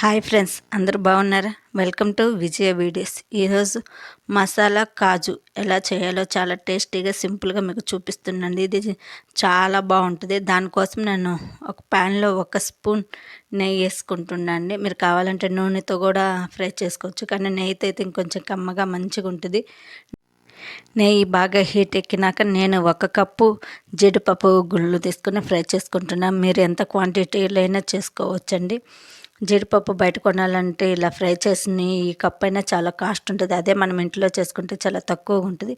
Hi friends అందరూ బాగున్నారా? Welcome to Vijaya videos. ఈరోజు మసాలా కాజు ఎలా చేయాలో చాలా టేస్టీగా సింపుల్గా మీకు చూపిస్తున్నాను ఇది చాలా బాగుంటుంది. దానికోసం నేను ఒక ప్యాన్లో ఒక స్పూన్ నెయ్యి వేసుకుంటున్నాను మీరు కావాలంటే నూనెతో కూడా ఫ్రై చేసుకోవచ్చు. కానీ నెయ్యితో అయితే ఇంకొంచెం కమ్మగా మంచిగా ఉంటుంది నెయ్యి బాగా హీట్ ఎక్కినాక నేను ఒక కప్పు జీడిపప్పు గుళ్ళు తీసుకుని ఫ్రై చేసుకుంటున్నాను మీరు ఎంత క్వాంటిటీలో అయినా చేసుకోవచ్చండి. జీడిపప్పు బయట కొనాలంటే ఇలా ఫ్రై చేసిన ఈ కప్పు అయినా చాలా కాస్ట్ ఉంటుంది. అదే మనం ఇంట్లో చేసుకుంటే చాలా తక్కువ ఉంటుంది.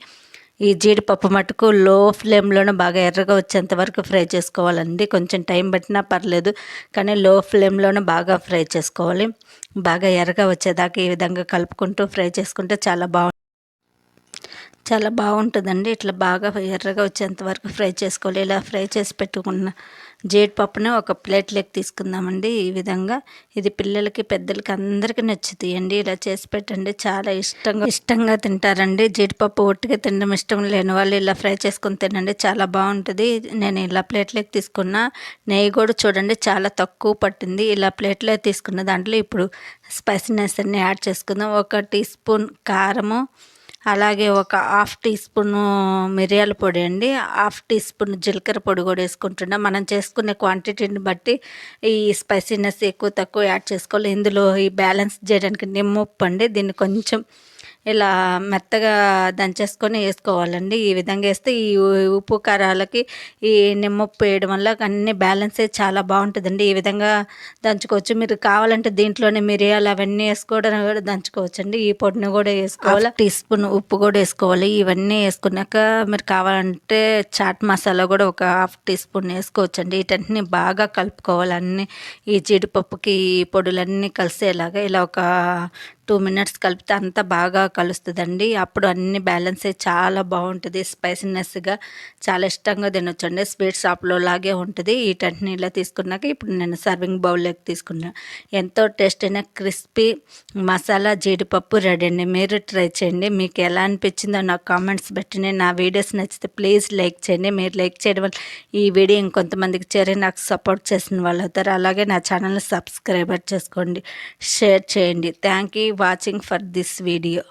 ఈ జీడిపప్పు మటుకు లో ఫ్లేమ్లోనే బాగా ఎర్రగా వచ్చేంత వరకు ఫ్రై చేసుకోవాలండి. కొంచెం టైం పట్టినా పర్లేదు కానీ లో ఫ్లేమ్లోనే బాగా ఫ్రై చేసుకోవాలి. బాగా ఎర్రగా వచ్చేదాకా ఈ విధంగా కలుపుకుంటూ ఫ్రై చేసుకుంటే చాలా బాగుంటుంది చాలా బాగుంటుందండి. ఇట్లా బాగా ఎర్రగా వచ్చేంత వరకు ఫ్రై చేసుకోవాలి. ఇలా ఫ్రై చేసి పెట్టుకున్న జీడిపప్పుని ఒక ప్లేట్లోకి తీసుకుందామండి ఈ విధంగా. ఇది పిల్లలకి పెద్దలకి అందరికీ నచ్చుతాయండి. ఇలా చేసి పెట్టండి. చాలా ఇష్టంగా ఇష్టంగా తింటారండి. జీడిపప్పు ఒట్టిగా తినడం ఇష్టం లేని వాళ్ళు ఇలా ఫ్రై చేసుకుని తినండి. చాలా బాగుంటుంది. నేను ఇలా ప్లేట్లోకి తీసుకున్న నెయ్యి కూడా చూడండి చాలా తక్కువ పట్టింది. ఇలా ప్లేట్లో తీసుకున్న దాంట్లో ఇప్పుడు స్పైసీనెస్ అన్ని యాడ్ చేసుకుందాం. ఒక టీ స్పూన్ కారము అలాగే ఒక హాఫ్ టీ స్పూన్ మిరియాల పొడి అండి. హాఫ్ టీ స్పూన్ జీలకర్ర పొడి కూడా వేసుకుంటున్నాం. మనం చేసుకునే క్వాంటిటీని బట్టి ఈ స్పైసీనెస్ ఎక్కువ తక్కువ యాడ్ చేసుకోవాలి. ఇందులో ఈ బ్యాలెన్స్ చేయడానికి నిమ్మప్పు అండి. దీన్ని కొంచెం ఇలా మెత్తగా దంచేసుకొని వేసుకోవాలండి. ఈ విధంగా వేస్తే ఈ ఉప్పు కారాలకి ఈ నిమ్మప్పు వేయడం వల్ల అన్ని బ్యాలెన్స్ చాలా బాగుంటుందండి. ఈ విధంగా దంచుకోవచ్చు. మీరు కావాలంటే దీంట్లోనే మిరియాలు అవన్నీ వేసుకోవడం కూడా దంచుకోవచ్చండి. ఈ పొడిని కూడా వేసుకోవాలి. టీ స్పూన్ ఉప్పు కూడా వేసుకోవాలి. ఇవన్నీ వేసుకున్నాక మీరు కావాలంటే చాట్ మసాలా కూడా ఒక హాఫ్ టీ స్పూన్ వేసుకోవచ్చండి. వీటన్నిటిని బాగా కలుపుకోవాలి. అన్నీ ఈ జీడిపప్పుకి ఈ పొడులన్నీ కలిసేలాగా ఇలా ఒక టూ మినిట్స్ కలిపితే అంత బాగా కలుస్తుందండి. అప్పుడు అన్ని బ్యాలెన్స్ చాలా బాగుంటుంది. స్పైసీనెస్గా చాలా ఇష్టంగా తినొచ్చండి. స్వీట్ షాప్లో లాగే ఉంటుంది. వీటన్నిటిని ఇలా తీసుకున్నాక ఇప్పుడు నేను సర్వింగ్ బౌల్లోకి తీసుకున్నాను ఎంతో టేస్ట్ అయిన క్రిస్పీ మసాలా జీడిపప్పు రెడీ అండి మీరు ట్రై చేయండి. మీకు ఎలా అనిపించిందో నాకు కామెంట్స్ పెట్టండి. నా వీడియోస్ నచ్చితే ప్లీజ్ లైక్ చేయండి. మీరు లైక్ చేయడం వల్ల ఈ వీడియో ఇంకొంతమందికి చేరి నాకు సపోర్ట్ చేసిన వాళ్ళు అవుతారు. అలాగే నా ఛానల్ని సబ్స్క్రైబర్ చేసుకోండి. షేర్ చేయండి. Thank you watching for this video